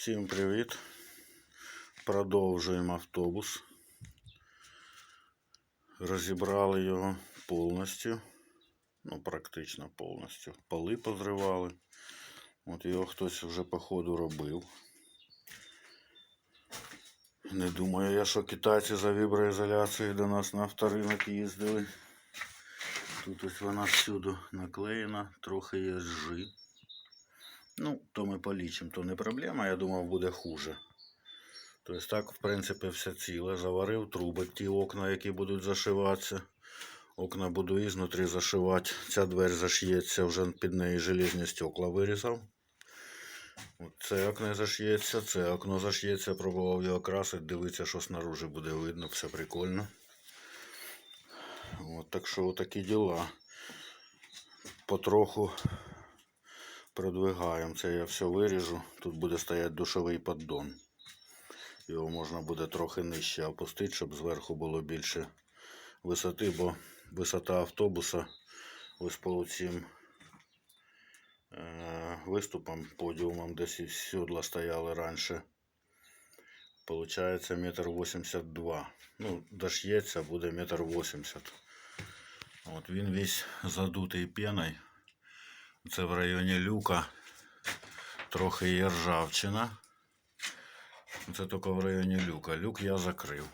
Всім привіт. Продовжуємо автобус. Розібрали його повністю. Ну, практично повністю. Поли позривали. От його хтось вже по ходу робив. Не думаю я, що китайці за віброізоляцією до нас на авторинок їздили. Тут ось вона всюди наклеєна, трохи є жи. Ну, то ми полічимо, то не проблема, я думав, буде хуже. Тобто так, в принципі, все ціле. Заварив труби, ті окна, які будуть зашиватися. Окна буду ізнутрі зашивати. Ця двері зашиється, вже під неї железні стекла вирізав. Це окно зашиється, це окно зашиється, пробував його красити, дивитися, що снаружи буде видно, все прикольно. От, так що такі діла. Потроху продвигаємо. Це я все виріжу. Тут буде стояти душовий поддон. Його можна буде трохи нижче опустити, щоб зверху було більше висоти, бо висота автобуса ось по цим е, виступам, подіумам, десь із сідла стояли раніше. Получається метр вісімдесят два. Ну, дош'ється, буде метр вісімдесят. От він весь задутий пеною. Це в районі люка. Трохи є ржавчина. Це тільки в районі люка. Люк я закрив.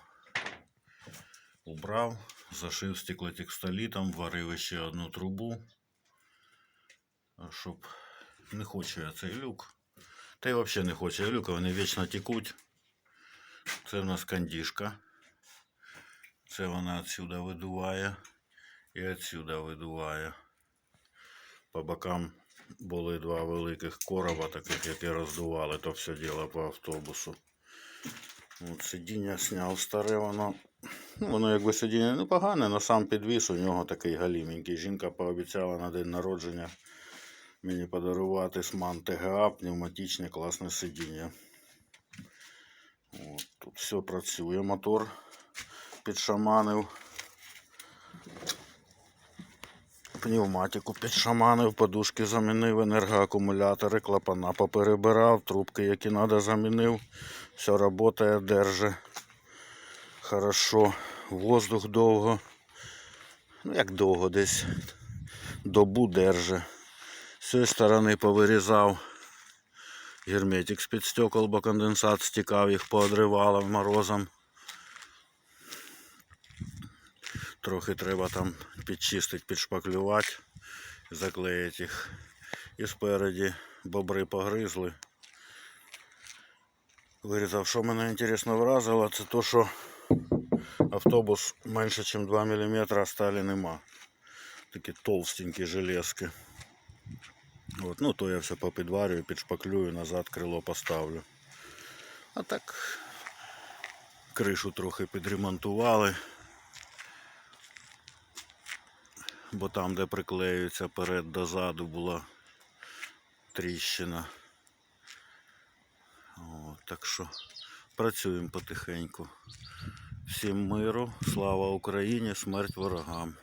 Убрав, зашив стеклотекстолітом, варив ще одну трубу. Щоб не хочу я цей люк. Та й взагалі не хочу я люка, вони вічно текуть. Це в нас кандішка. Це вона відсюди видуває і відсюди видуває. По бокам були два великих короба, таких, які роздували то все діло по автобусу. От сидіння зняв старе, воно. Ну, воно якби сидіння непогане, але сам підвіс у нього такий галіменький. Жінка пообіцяла на день народження мені подарувати сман ТГА, пневматичне класне сидіння. От, тут все працює, мотор підшаманив. Пневматику підшаманив, подушки замінив, енергоакумулятори, клапана поперебирав, трубки, які треба, замінив. Все працює, держить. Хорошо. Воздух довго. Ну як довго десь. Добу держить. З цієї сторони повирізав герметик з-під стекол, бо конденсат стікав, їх поодривало морозом. Трохи треба там підчистити, підшпаклювати, заклеїти їх. І спереді бобри погризли. Вирізав, що мене інтересно вразило, це то, що автобус менше, ніж 2 мм сталі нема. Такі толстенькі железки. От, ну то я все попідварюю, підшпаклюю, назад крило поставлю. А так кришу трохи підремонтували. Бо там, де приклеюється перед до заду, була тріщина. О, так що працюємо потихеньку. Всім миру, слава Україні, смерть ворогам.